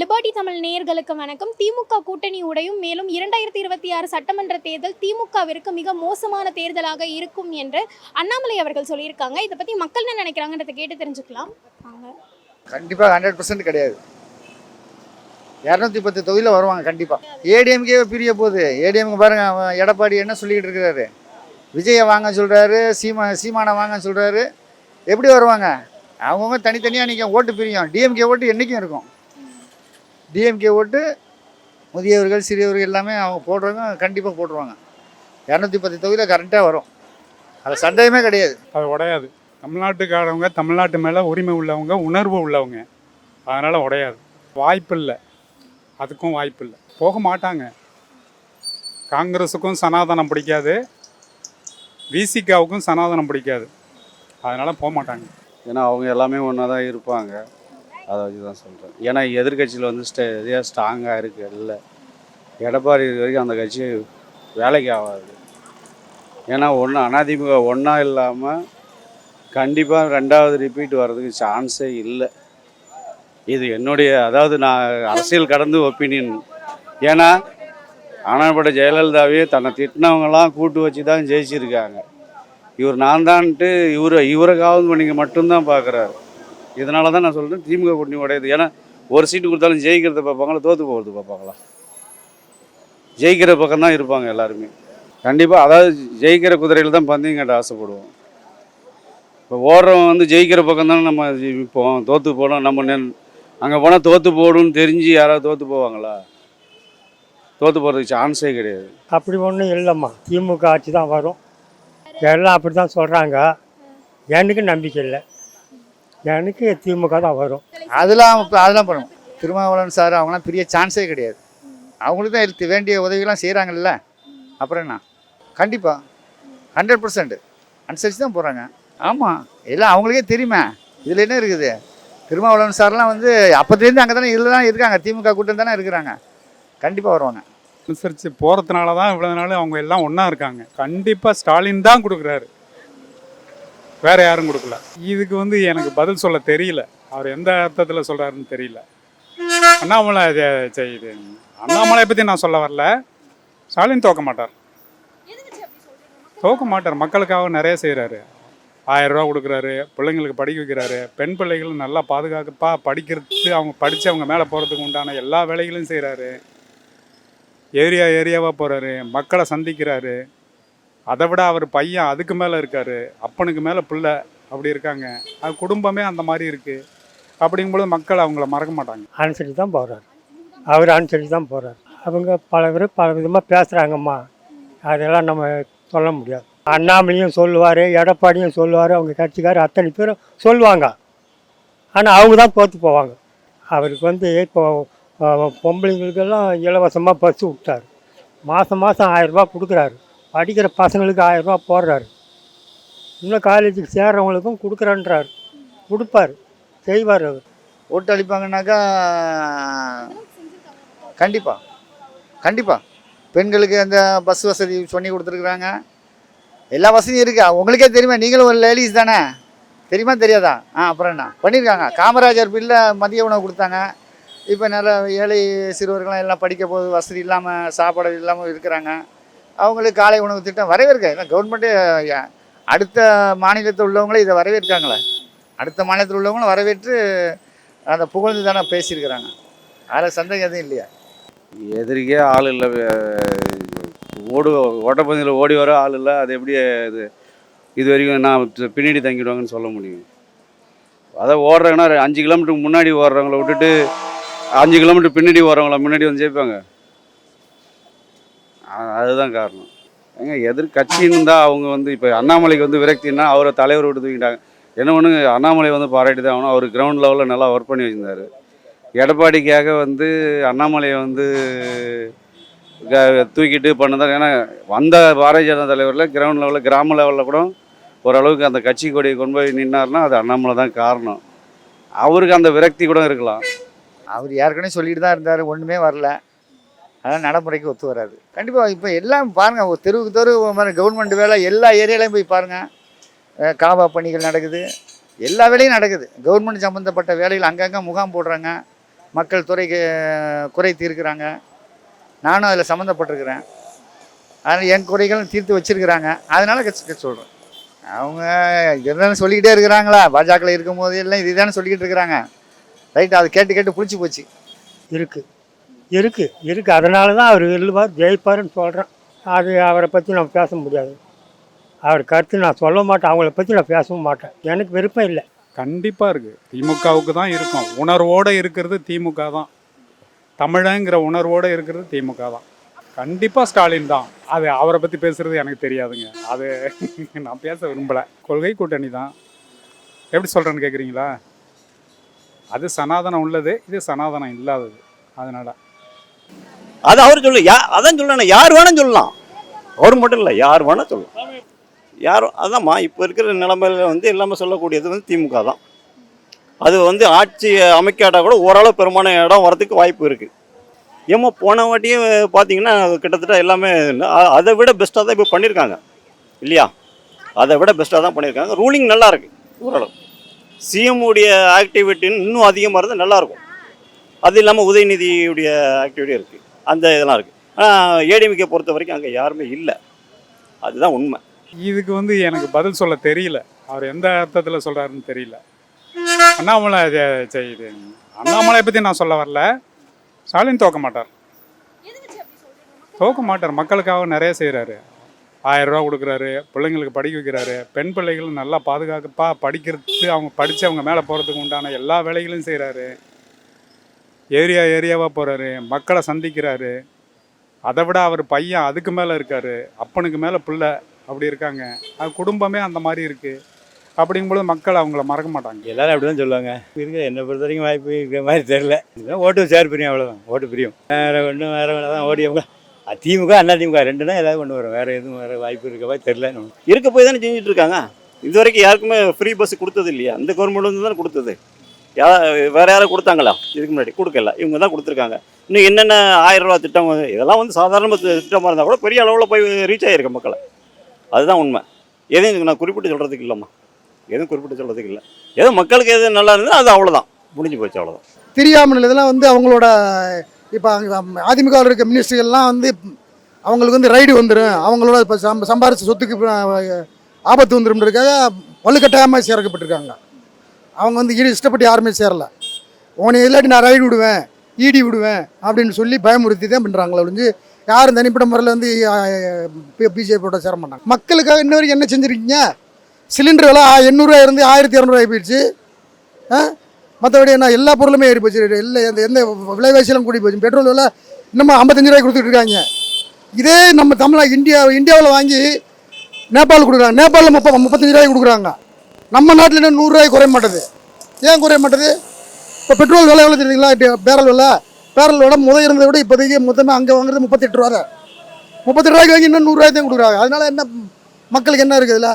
Liberty Tamil நேயர்களுக்கு வணக்கம். திமுக கூட்டணி உடையும் மேலும் இரண்டாயிரத்தி இருபத்தி ஆறு சட்டமன்ற தேர்தல் திமுகவிற்கு மிக மோசமான தேர்தலாக இருக்கும் என்று அண்ணாமலை அவர்கள் சொல்லியிருக்காங்க. இதை பத்தி மக்கள் என்ன நினைக்கிறாங்கன்றதை கேட்டு தெரிஞ்சுக்கலாம். வாங்க. கண்டிப்பாக ஹண்ட்ரட் பர்சன்ட் கிடையாது. இரநூத்தி பத்து தொகுதியில் வருவாங்க கண்டிப்பாக ஏடிஎம்கே பிரிய போகுது. ஏடிஎம்க்கு பாருங்க அவன் எடப்பாடி என்ன சொல்லிக்கிட்டு இருக்கிறாரு? விஜயை வாங்க சொல்கிறாரு சீமா சீமானை வாங்க சொல்கிறாரு எப்படி வருவாங்க? அவங்கவுங்க தனித்தனியாக நீங்கள் ஓட்டு பிரியும். டிஎம்கே ஓட்டு என்றைக்கும் இருக்கும். டிஎம்கே ஓட்டு முதியவர்கள் சிறியவர்கள் எல்லாமே அவங்க போடுறவங்க கண்டிப்பாக போட்டுருவாங்க. இரநூத்தி பத்து தொகுதியில் கரெக்டாக வரும். அது சந்தேகமே கிடையாது. அது உடையாது. தமிழ்நாட்டுக்காரவங்க தமிழ்நாட்டு மேலே உரிமை உள்ளவங்க உணர்வு உள்ளவங்க அதனால் உடையாது. வாய்ப்பு இல்லை. அதுக்கும் வாய்ப்பு இல்லை. போக மாட்டாங்க. காங்கிரஸுக்கும் சனாதனம் பிடிக்காது. விசிகாவுக்கும் சனாதனம் பிடிக்காது. அதனால் போக மாட்டாங்க. ஏன்னா அவங்க எல்லாமே ஒன்றா தான் இருப்பாங்க. அதை வச்சு தான் சொல்கிறேன் ஏன்னா எதிர்கட்சியில் வந்து ஸ்டே இதே ஸ்ட்ராங்காக இருக்குது இல்லை எடப்பாடி வரைக்கும் அந்த கட்சி வேலைக்கு ஆகாது. ஏன்னா ஒன்று அதிமுக ஒன்றா இல்லாமல் கண்டிப்பாக ரெண்டாவது ரிப்பீட் வர்றதுக்கு சான்ஸே இல்லை. இது என்னுடைய அதாவது நான் அரசியல் கடந்து ஒப்பீனியன் ஏன்னா ஆனாப்பட்ட ஜெயலலிதாவே தன்னை திட்டினவங்களாம் கூட்டு வச்சு தான் ஜெயிச்சிருக்காங்க. இவர் நான் தான்ட்டு இவரை இவரை காவல் பண்ணிக்க மட்டும்தான் பார்க்குறாரு இதனால தான் நான் சொல்கிறேன் திமுக கூட்டணி உடையது. ஏன்னா ஒரு சீட்டு கொடுத்தாலும் ஜெயிக்கிறத பார்ப்பாங்களா தோற்று போகிறது பார்ப்பாங்களா? ஜெயிக்கிற பக்கம் தான் இருப்பாங்க எல்லாருமே. கண்டிப்பாக அதாவது ஜெயிக்கிற குதிரையில் தான் பந்தயம் கட்ட ஆசைப்படுவோம். இப்போ ஓடுறவன் வந்து ஜெயிக்கிற பக்கம் தானே நம்ம இப்போ தோற்று போனோம் நம்ம அங்கே போனால் தோற்று போடும்னு தெரிஞ்சு யாராவது தோற்று போவாங்களா? தோற்று போகிறதுக்கு சான்ஸே கிடையாது. அப்படி ஒன்றும் இல்லைம்மா. திமுக ஆட்சி தான் வரும். எல்லாம் அப்படி தான் சொல்கிறாங்க எனக்கு நம்பிக்கை இல்லை. எனக்கு திமுக தான் வரும். அதெல்லாம் இப்போ அதெல்லாம் பண்ணுவோம் திருமாவளவன் சார் அவங்களாம் பெரிய சான்ஸே கிடையாது. அவங்களுக்கு தான் எடுத்து வேண்டிய உதவிகள்லாம் செய்கிறாங்கல்ல அப்புறம் என்ன? கண்டிப்பாக ஹண்ட்ரட் பர்சன்ட் அனுசரித்து தான் போகிறாங்க ஆமாம் எல்லாம் அவங்களுக்கே தெரியுமே. இதில் என்ன இருக்குது? திருமாவளவன் சார்லாம் வந்து அப்போதுலேருந்து அங்கே தானே இதில் தான் இருக்காங்க. திமுக கூட்டம் தானே இருக்கிறாங்க. கண்டிப்பாக வருவாங்க. அனுசரித்து போகிறதுனால தான் இவ்வளோ நாள் அவங்க எல்லாம் ஒன்றா இருக்காங்க. கண்டிப்பாக ஸ்டாலின் தான் கொடுக்குறாரு. வேற யாரும் கொடுக்கல. இதுக்கு வந்து எனக்கு பதில் சொல்ல தெரியல. அவர் எந்த அர்த்தத்தில் சொல்கிறாருன்னு தெரியல. அண்ணாமலை இது- அண்ணாமலை பற்றி நான் சொல்ல வரல. ஸ்டாலின் தோக்க மாட்டார். தோக்க மாட்டார். மக்களுக்காக நிறைய செய்கிறாரு ஆயிரம் ரூபா கொடுக்குறாரு. பிள்ளைங்களுக்கு படிக்க வைக்கிறாரு. பெண் பிள்ளைகளும் நல்லா பாதுகாப்பா படிக்கிறதுக்கு அவங்க படித்து அவங்க மேலே போகிறதுக்கு உண்டான எல்லா வேலைகளும் செய்கிறாரு ஏரியா ஏரியாவாக போகிறாரு மக்களை சந்திக்கிறாரு. அதை விட அவர் பையன் அதுக்கு மேலே இருக்காரு அப்பனுக்கு மேலே பிள்ளை அப்படி இருக்காங்க. அது குடும்பமே அந்த மாதிரி இருக்குது அப்படிங்கும்போது மக்கள் அவங்கள மறக்க மாட்டாங்க. அனுசரித்து தான் போகிறார் அவர் அனுசரித்து தான் போகிறார் அவங்க பல பேர் பல விதமாக பேசுகிறாங்கம்மா அதெல்லாம் நம்ம சொல்ல முடியாது. அண்ணாமலையும் சொல்லுவார் எடப்பாடியும் சொல்லுவார் அவங்க கட்சிக்கார் அத்தனை பேரும் சொல்லுவாங்க. ஆனால் அவங்க தான் தோற்று போவாங்க. அவருக்கு வந்து இப்போ பொம்பளைங்களுக்கெல்லாம் இலவசமாக பஸ்ஸு விட்டார். மாதம் மாதம் ஆயிரரூபா கொடுக்குறாரு. படிக்கிற பசங்களுக்கு ஆயிரரூபா போடுறாரு. இன்னும் காலேஜுக்கு சேர்றவங்களுக்கும் கொடுக்குறன்றார். கொடுப்பார். செய்வார் அவர். ஓட்டு அளிப்பாங்கன்னாக்கா கண்டிப்பாக கண்டிப்பாக பெண்களுக்கு அந்த பஸ் வசதி சொல்லி கொடுத்துருக்குறாங்க. எல்லா வசதியும் இருக்குது உங்களுக்கே தெரியுமா? நீங்களும் ஒரு லேடிஸ் தானே? தெரியுமா? தெரியாதா? ஆ அப்புறம் என்ன? பண்ணியிருக்காங்க காமராஜர் பில்ல மதிய உணவு கொடுத்தாங்க. இப்போ நல்ல ஏழை சிறுவர்கள்லாம் எல்லாம் படிக்க போது வசதி இல்லாமல் சாப்பாடு இல்லாமல் இருக்கிறாங்க. அவங்களுக்கு காலை உணவு திட்டம் வரவேற்க. ஏன்னா கவர்மெண்ட்டே அடுத்த மாநிலத்தில் உள்ளவங்களே இதை வரவேற்காங்களே. அடுத்த மாநிலத்தில் உள்ளவங்களும் வரவேற்று அந்த புகழ்ந்து தானே பேசியிருக்கிறாங்க. அதில் சந்தேகம் எதுவும் இல்லையா? எதிரிக்கே ஆள் இல்லை. ஓடு ஓட்டப்பந்தயில் ஓடி வர ஆள் இல்லை. அது எப்படி இது இது வரைக்கும் நான் பின்னாடி தங்கிடுவாங்கன்னு சொல்ல முடியும். அதான் ஓடுறாங்கன்னா அஞ்சு கிலோமீட்டருக்கு முன்னாடி ஓடுறவங்கள விட்டுட்டு அஞ்சு கிலோமீட்டர் பின்னாடி ஓடுறவங்கள முன்னாடி வந்து ஜெயிப்பாங்க. அதுதான் காரணம். ஏங்க எதிர்கட்சின்னு தான் அவங்க வந்து இப்போ அண்ணாமலைக்கு வந்து விரக்தின்னா அவரை தலைவர் விட்டு தூக்கிட்டாங்க. என்ன ஒன்று அண்ணாமலை வந்து பாராட்டி தான் ஆகணும். அவர் கிரவுண்ட் லெவலில் நல்லா ஒர்க் பண்ணி வச்சிருந்தார். எடப்பாடிக்காக வந்து அண்ணாமலையை வந்து க- தூக்கிட்டு பண்ணதான். ஏன்னா வந்த பாரதிய ஜனதா தலைவரில் கிரவுண்ட் லெவலில் கிராம லெவலில் கூட ஓரளவுக்கு அந்த கட்சி கொடியை கொண்டு போய் நின்னார்னா அது அண்ணாமலை தான் காரணம். அவருக்கு அந்த விரக்தி கூட இருக்கலாம். அவர் ஏற்கனவே சொல்லிட்டு தான் இருந்தார். ஒன்றுமே வரல. அதனால் நடைமுறைக்கு ஒத்து வராது. கண்டிப்பாக இப்போ எல்லாம் பாருங்கள் ஒரு தெருவுக்கு தெரு மாதிரி கவர்மெண்ட் வேலை எல்லா ஏரியாலையும் போய் பாருங்கள் காபா பணிகள் நடக்குது. எல்லா வேலையும் நடக்குது. கவர்மெண்ட் சம்மந்தப்பட்ட வேலைகள் அங்கங்கே முகாம் போடுறாங்க. மக்கள் துறைக்கு குறை தீர்க்கிறாங்க. நானும் அதில் சம்மந்தப்பட்டிருக்கிறேன் அதனால் என் குறைகளும் தீர்த்து வச்சிருக்கிறாங்க. அதனால் கட்சி சொல்கிறேன் அவங்க இருந்தாலும் சொல்லிக்கிட்டே இருக்கிறாங்களா? பாஜகவில் இருக்கும்போது எல்லாம் இதுதானே சொல்லிக்கிட்டு இருக்கிறாங்க. ரைட் அதை கேட்டு கேட்டு பிடிச்சி போச்சு. இருக்குது இருக்குது இருக்குது அதனால தான் அவர் வெல்லுவார் ஜெயிப்பாருன்னு சொல்கிறேன் அது அவரை பற்றி நான் பேச முடியாது. அவர் கருத்து நான் சொல்ல மாட்டேன் அவங்கள பற்றி நான் பேசவும் மாட்டேன். எனக்கு விருப்பம் இல்லை. கண்டிப்பாக இருக்குது திமுகவுக்கு தான் இருக்கும். உணர்வோடு இருக்கிறது திமுக தான். தமிழங்கிற உணர்வோடு இருக்கிறது திமுக தான். கண்டிப்பாக ஸ்டாலின் தான். அது அவரை பற்றி பேசுகிறது எனக்கு தெரியாதுங்க. அது நான் பேச விரும்பலை. கொள்கை கூட்டணி தான். எப்படி சொல்கிறேன்னு கேட்குறீங்களா அது சனாதனம் உள்ளது இது சனாதனம் இல்லாதது. அதனால் அது அவர் சொல்லு. யா அதான் சொல்லணும் யார் வேணும் சொல்லலாம். அவர் மட்டும் இல்லை யார் வேணால் சொல்லலாம். யார் அதாம்மா இப்போ இருக்கிற நிலைமையில வந்து எல்லாமே சொல்லக்கூடியது வந்து திமுக தான். அது வந்து ஆட்சி அமைக்காட்டா கூட ஓரளவு பெருமான இடம் வரதுக்கு வாய்ப்பு இருக்குது ஏம்மா போன வாட்டியும் பார்த்தீங்கன்னா கிட்டத்தட்ட எல்லாமே அதை விட பெஸ்ட்டாக தான் இப்போ பண்ணியிருக்காங்க இல்லையா? அதை விட பெஸ்ட்டாக தான் பண்ணியிருக்காங்க ரூலிங் நல்லா இருக்கு ஓரளவு. சிஎம்முடைய ஆக்டிவிட்டின்னு இன்னும் அதிகமாக இருந்தால் நல்லாயிருக்கும் அது இல்லாமல் உதயநிதியுடைய ஆக்டிவிட்டி இருக்குது அந்த இதெல்லாம் இருக்குது ஆனால் ஏடிஎம்கே பொறுத்த வரைக்கும் அங்கே யாருமே இல்லை. அதுதான் உண்மை. இதுக்கு வந்து எனக்கு பதில் சொல்ல தெரியல. அவர் எந்த அர்த்தத்தில் சொல்கிறாருன்னு தெரியல. அண்ணாமலை இது- இது அண்ணாமலை பற்றி நான் சொல்ல வரல. ஸ்டாலின் தோக்க மாட்டார். தோக்க மாட்டார். மக்களுக்காக நிறைய செய்கிறாரு ஆயிரம் ரூபா கொடுக்குறாரு. பிள்ளைங்களுக்கு படிக்க வைக்கிறாரு. பெண் பிள்ளைகளும் நல்லா பாதுகாப்பாக படிக்கிறது அவங்க படித்து அவங்க மேலே போகிறதுக்கு உண்டான எல்லா வேலைகளையும் செய்கிறாரு ஏரியா ஏரியாவாக போகிறாரு மக்களை சந்திக்கிறாரு. அதை விட அவர் பையன் அதுக்கு மேலே இருக்கார் அப்பனுக்கு மேலே பிள்ளை அப்படி இருக்காங்க. அது குடும்பமே அந்த மாதிரி இருக்குது அப்படிங்கும்போது மக்கள் அவங்கள மறக்க மாட்டாங்க. எல்லாரும் அப்படி தான் சொல்லுவாங்க. இருக்கு என்னை பொறுத்த வரைக்கும் வாய்ப்பு இருக்கிற மாதிரி தெரில இதுதான் ஓட்டு சேர் பிரியும் அவ்வளோதான் ஓட்டு பிரியும். வேறு ஒன்றும் வேறு வேலை தான். ஓடி திமுக அண்ணா திமுக ரெண்டுனா ஏதாவது ஒன்று வரும். வேறு எதுவும் வேறு வாய்ப்பு இருக்க மாதிரி தெரில இருக்க போய் தானே செஞ்சுட்டு இருக்காங்க. இது வரைக்கும் யாருக்குமே ஃப்ரீ பஸ் கொடுத்தது இல்லையா? அந்த கவர்மெண்ட் வந்து தானே கொடுத்தது. யா வேற யாரும் கொடுத்தாங்களா? இதுக்கு முன்னாடி கொடுக்கல. இவங்க தான் கொடுத்துருக்காங்க. இன்னும் என்னென்ன ஆயிரம் ரூபா திட்டம் இதெல்லாம் வந்து சாதாரண திட்டமாக இருந்தால் கூட பெரிய அளவில் போய் ரீச் ஆகிருக்கு மக்களை. அதுதான் உண்மை. எதையும் நான் குறிப்பிட்டு சொல்கிறதுக்கு இல்லைம்மா. எதுவும் குறிப்பிட்டு சொல்கிறதுக்கு இல்லை. ஏதோ மக்களுக்கு எது நல்லா இருந்தால் அது அவ்வளோதான் முடிஞ்சு போச்சு அவ்வளோதான் தெரியாமல் இதெல்லாம் வந்து அவங்களோட இப்போ அதிமுகவில் இருக்க மினிஸ்டர்கள்லாம் வந்து அவங்களுக்கு வந்து ரைடு வந்துடும் அவங்களோட இப்போ சம்பாரிச்ச சொத்துக்கு ஆபத்து வந்துரும்ன்றதுக்காக வலுக்கட்டாயமாக சேர்க்கப்பட்டிருக்காங்க அவங்க வந்து இரு- இஷ்டப்பட்டு யாருமே சேரல. உன்னை இல்லாட்டி நான் ரைடு விடுவேன் ஈடி விடுவேன் அப்படின்னு சொல்லி பயமுறுத்தி தான் பண்ணுறாங்களே ஒழிஞ்சு யாரும் தனிப்பட்ட முறையில் வந்து பிஜேபியோட சேர மாட்டாங்க. மக்களுக்காக இன்ன வரைக்கும் என்ன செஞ்சுருக்கீங்க? சிலிண்டர் விலை எண்ணூறுரூவா இருந்து ஆயிரத்தி இரநூறுவா போயிடுச்சு. மற்றபடி என்ன எல்லா பொருளுமே ஏறி போச்சு. இல்லை எந்த எந்த விலைவாசியெல்லாம் கூடி போச்சு. பெட்ரோல் விலை இன்னமும் ஐம்பத்தஞ்சு ரூபாய் கொடுத்துட்டு இருக்காங்க. இதே நம்ம தமிழா இந்தியா இந்தியாவில் வாங்கி நேபாள் கொடுக்குறாங்க. நேபாளில் முப்ப முப்பத்தஞ்சு ரூபாய் கொடுக்குறாங்க. நம்ம நாட்டில் இன்னும் நூறுரூவாய் குறைய மாட்டேது. ஏன் குறைய மாட்டேது? இப்போ பெட்ரோல் விலை எவ்வளோ தெரியுங்களா பேரல் விலை. பேரல் விட முதல் இருந்ததை விட இப்போதைக்கு மொத்தமாக அங்கே வாங்குறது முப்பத்தெட்டு ரூபா தான். முப்பத்தெட்டு ரூபாய்க்கு வாங்கி இன்னும் நூறுரூவாய் தான் கொடுக்குறாங்க. அதனால என்ன மக்களுக்கு என்ன இருக்குதுல்ல